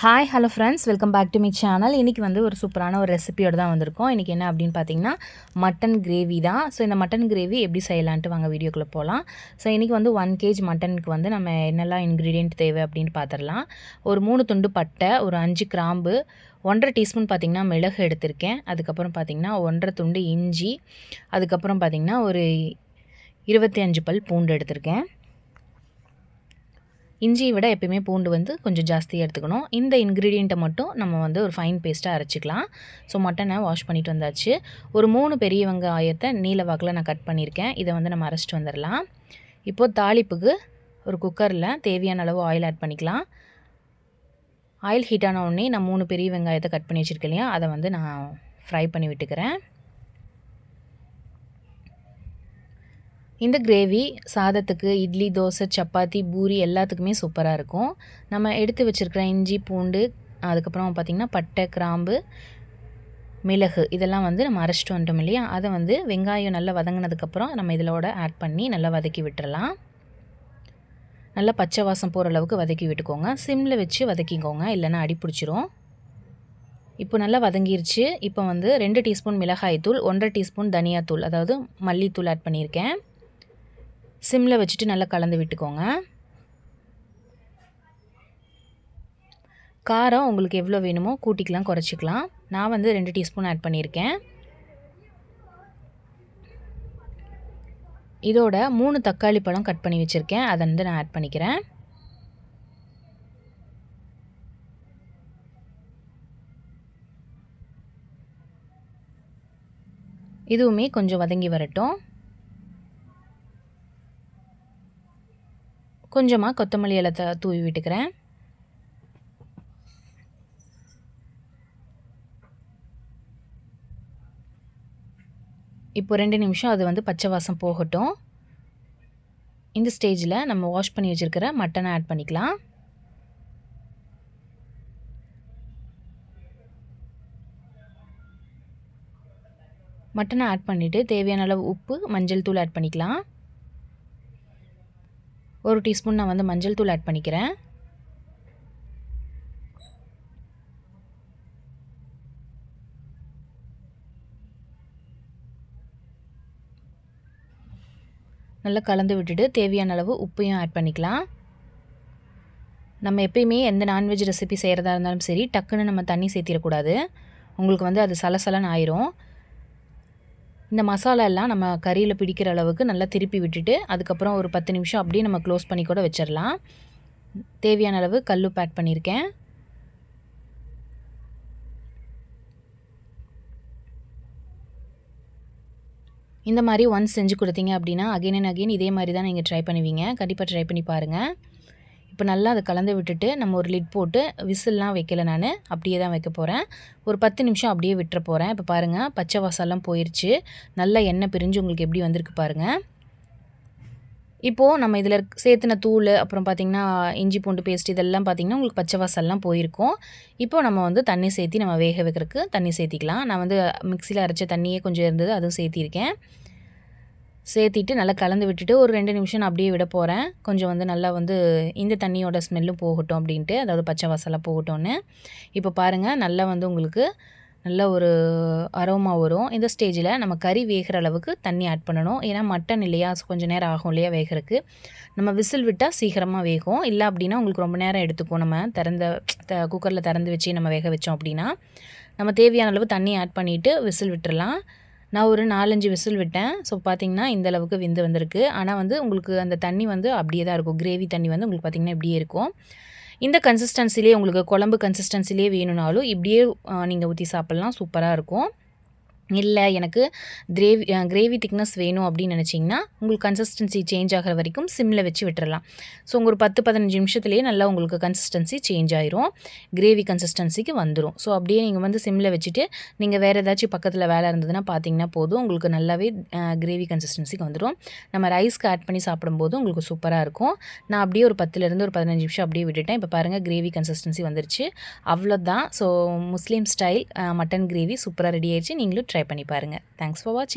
Hi hello friends welcome back to my channel இன்றைக்கி வந்து ஒரு சூப்பரான ஒரு ரெசிபியோடு தான் வந்திருக்கோம். இன்றைக்கி என்ன அப்படின்னு பார்த்தீங்கன்னா மட்டன் கிரேவி தான். ஸோ இந்த மட்டன் கிரேவி எப்படி செய்யலான்ட்டு வாங்க வீடியோக்குள்ளே போகலாம் ஸோ இன்றைக்கி வந்து ஒன் கேஜ் மட்டனுக்கு வந்து நம்ம என்னெல்லாம் இன்க்ரீடியன்ட் தேவை அப்படின்னு பார்த்துடலாம் ஒரு மூணு துண்டு பட்டை ஒரு அஞ்சு கிராம்பு ஒன்றரை டீஸ்பூன் பார்த்திங்கன்னா மிளகு எடுத்திருக்கேன். அதுக்கப்புறம் பார்த்திங்கன்னா ஒன்றரை துண்டு இஞ்சி. அதுக்கப்புறம் பார்த்திங்கன்னா ஒரு இருபத்தி அஞ்சு பல் பூண்டு எடுத்திருக்கேன். இஞ்சியை விட எப்பயுமே பூண்டு வந்து கொஞ்சம் ஜாஸ்தியாக எடுத்துக்கணும். இந்த இன்க்ரீடியண்ட்டை மட்டும் நம்ம வந்து ஒரு ஃபைன் பேஸ்ட்டாக அரைச்சிக்கலாம். ஸோ மட்டனை வாஷ் பண்ணிட்டு வந்தாச்சு. ஒரு மூணு பெரிய வெங்காயத்தை நீல வாக்கில் நான் கட் பண்ணியிருக்கேன் இதை வந்து நம்ம அரைச்சிட்டு வந்துடலாம் இப்போது தாளிப்புக்கு ஒரு குக்கரில் தேவையான அளவு ஆயில் ஆட் பண்ணிக்கலாம். ஆயில் ஹீட் ஆன உடனே நான் மூணு பெரிய வெங்காயத்தை கட் பண்ணி வச்சுருக்கேன் இல்லையா? அதை வந்து நான் ஃப்ரை பண்ணி விட்டுக்கிறேன். இந்த கிரேவி சாதத்துக்கு இட்லி தோசை சப்பாத்தி பூரி எல்லாத்துக்குமே சூப்பராக இருக்கும். நம்ம எடுத்து வச்சுருக்கிற இஞ்சி பூண்டு அதுக்கப்புறம் பார்த்திங்கன்னா பட்டை கிராம்பு மிளகு இதெல்லாம் வந்து நம்ம அரைச்சிட்டு வந்துட்டோம் இல்லையா? அதை வந்து வெங்காயம் நல்லா வதங்கினதுக்கப்புறம் நம்ம இதிலோட ஆட் பண்ணி நல்லா வதக்கி விட்டுறலாம். நல்லா பச்சை வாசம் போகிற அளவுக்கு வதக்கி விட்டுக்கோங்க. சிம்மில் வச்சு வதக்கிக்கோங்க. இல்லைன்னா அடி பிடிச்சிரும். இப்போ நல்லா வதங்கிருச்சு. இப்போ வந்து ரெண்டு டீஸ்பூன் மிளகாய் தூள் ஒன்றரை டீஸ்பூன் தனியாத்தூள் அதாவது மல்லித்தூள் ஆட் பண்ணியிருக்கேன். சிம்மில் வச்சுட்டு நல்லா கலந்து விட்டுக்கோங்க. காரம் உங்களுக்கு எவ்வளோ வேணுமோ கூட்டிக்கலாம் குறைச்சிக்கலாம். நான் வந்து ரெண்டு டீஸ்பூன் ஆட் பண்ணியிருக்கேன். இதோட மூணு தக்காளி பழம் கட் பண்ணி வச்சுருக்கேன். அதை வந்து நான் ஆட் பண்ணிக்கிறேன். இதுவுமே கொஞ்சம் வதங்கி வரட்டும். கொஞ்சமாக கொத்தமல்லி இலத்தை தூவி விட்டுக்கிறேன். இப்போ ரெண்டு நிமிஷம் அது வந்து பச்சை வாசம் போகட்டும். இந்த ஸ்டேஜில் நம்ம வாஷ் பண்ணி வச்சுருக்கிற மட்டனை ஆட் பண்ணிக்கலாம். மட்டனை ஆட் பண்ணிவிட்டு தேவையான அளவு உப்பு மஞ்சள் தூள் ஆட் பண்ணிக்கலாம். ஒரு டீஸ்பூன் நான் வந்து மஞ்சள் தூள் ஆட் பண்ணிக்கிறேன். நல்லா கலந்து விட்டுட்டு தேவையான அளவு உப்பையும் ஆட் பண்ணிக்கலாம். நம்ம எப்பயுமே எந்த நான்வெஜ் ரெசிபி செய்கிறதா இருந்தாலும் சரி டக்குன்னு நம்ம தண்ணி சேர்த்திடக்கூடாது. உங்களுக்கு வந்து அது சலசலன்னு ஆயிரும். இந்த மசாலா எல்லாம் நம்ம கறியில் பிடிக்கிற அளவுக்கு நல்லா திருப்பி விட்டுட்டு அதுக்கப்புறம் ஒரு பத்து நிமிஷம் அப்படியே நம்ம க்ளோஸ் பண்ணி கூட வச்சிடலாம் தேவையான அளவு கல் பேக் பண்ணியிருக்கேன் இந்த மாதிரி ஒன்ஸ் செஞ்சு கொடுத்தீங்க அப்படின்னா அகைன் அண்ட் அகைன் இதே மாதிரி தான் நீங்கள் ட்ரை பண்ணுவீங்க. கண்டிப்பாக ட்ரை பண்ணி பாருங்கள் இப்போ நல்லா அதை கலந்து விட்டுட்டு நம்ம ஒரு லிட் போட்டு விசில்லாம் வைக்கல நான். அப்படியே தான் வைக்க போகிறேன் ஒரு பத்து நிமிஷம் அப்படியே விட்டுற போகிறேன் இப்போ பாருங்கள் பச்சை வாசல்லாம் போயிடுச்சு நல்லா எண்ணெய் பிரிஞ்சு உங்களுக்கு எப்படி வந்திருக்கு பாருங்கள் இப்போது நம்ம இதில் சேர்த்துன தூள் அப்புறம் பார்த்திங்கன்னா இஞ்சி பூண்டு பேஸ்ட் இதெல்லாம் பார்த்திங்கன்னா உங்களுக்கு பச்சை வாசல்லாம் போயிருக்கும். இப்போ நம்ம வந்து தண்ணி சேர்த்தி நம்ம வேக வைக்கிறதுக்கு தண்ணி சேர்த்திக்கலாம். நான் வந்து மிக்சியில் அரைச்ச தண்ணியே கொஞ்சம் இருந்தது அதுவும் சேர்த்திருக்கேன். சேர்த்திட்டு நல்லா கலந்து விட்டுட்டு ஒரு ரெண்டு நிமிஷம் நான் அப்படியே விட போகிறேன் கொஞ்சம் வந்து நல்லா வந்து இந்த தண்ணியோட ஸ்மெல்லும் போகட்டும் அப்படின்ட்டு அதாவது பச்சை வாசலாக போகட்டும்னு. இப்போ பாருங்கள் நல்லா வந்து உங்களுக்கு நல்ல ஒரு அரோமா வரும். இந்த ஸ்டேஜில் நம்ம கறி வேகிற அளவுக்கு தண்ணி ஆட் பண்ணணும். ஏன்னா மட்டன் இல்லையா கொஞ்சம் நேரம் ஆகும் இல்லையா வேகிறதுக்கு. நம்ம விசில் விட்டால் சீக்கிரமாக வேகும். இல்லை அப்படின்னா உங்களுக்கு ரொம்ப நேரம் எடுத்துக்கும். நம்ம திறந்த த குக்கரில் திறந்து வச்சு நம்ம வேக வச்சோம் அப்படின்னா நம்ம தேவையான அளவு தண்ணி ஆட் பண்ணிவிட்டு விசில் விட்டுடலாம் நான் ஒரு நாலஞ்சு விசில் விட்டேன். ஸோ பார்த்தீங்கன்னா இந்த அளவுக்கு விந்து வந்திருக்கு. ஆனால் வந்து உங்களுக்கு அந்த தண்ணி வந்து அப்படியே தான் இருக்கும். கிரேவி தண்ணி வந்து உங்களுக்கு பார்த்திங்கன்னா இப்படியே இருக்கும். இந்த கன்சிஸ்டன்சிலே உங்களுக்கு குழம்பு கன்சிஸ்டன்சிலே வேணும்னாலும் இப்படியே நீங்கள் ஊற்றி சாப்பிட்லாம். சூப்பராக இருக்கும். இல்லை எனக்கு கிரேவி கிரேவி திக்னஸ் வேணும் அப்படின்னு நினச்சிங்கன்னா உங்களுக்கு கன்சிஸ்டன்சி சேஞ்ச் ஆகிற வரைக்கும் சிம்மில் வச்சு விட்டுறலாம். ஸோ உங்கள் ஒரு பத்து பதினஞ்சு நிமிஷத்துலேயே நல்லா உங்களுக்கு கன்சிஸ்டன்சி சேஞ்ச் ஆயிரும். கிரேவி கன்சிஸ்டன்சிக்கு வந்துடும் ஸோ அப்படியே நீங்கள் வந்து சிம்மில் வச்சுட்டு நீங்கள் வேறு ஏதாச்சும் பக்கத்தில் வேலை இருந்ததுன்னா பார்த்தீங்கன்னா போதும். உங்களுக்கு நல்லாவே கிரேவி கன்சிஸ்டன்சிக்கு வந்துடும் நம்ம ரைஸ்க்கு ஆட் பண்ணி சாப்பிடும்போது உங்களுக்கு சூப்பராக இருக்கும். நான் அப்படியே ஒரு பத்துலேருந்து ஒரு பதினஞ்சு நிமிஷம் அப்படியே விட்டுட்டேன். இப்போ பாருங்கள் கிரேவி கன்சிஸ்டன்சி வந்துருச்சு. அவ்வளோதான் so Muslim style mutton gravy சூப்பராக ரெடி ஆயிடுச்சு. நீங்களும் ட்ரை பண்ணி பாருங்கள் தேங்க்ஸ் ஃபார் வாட்சிங்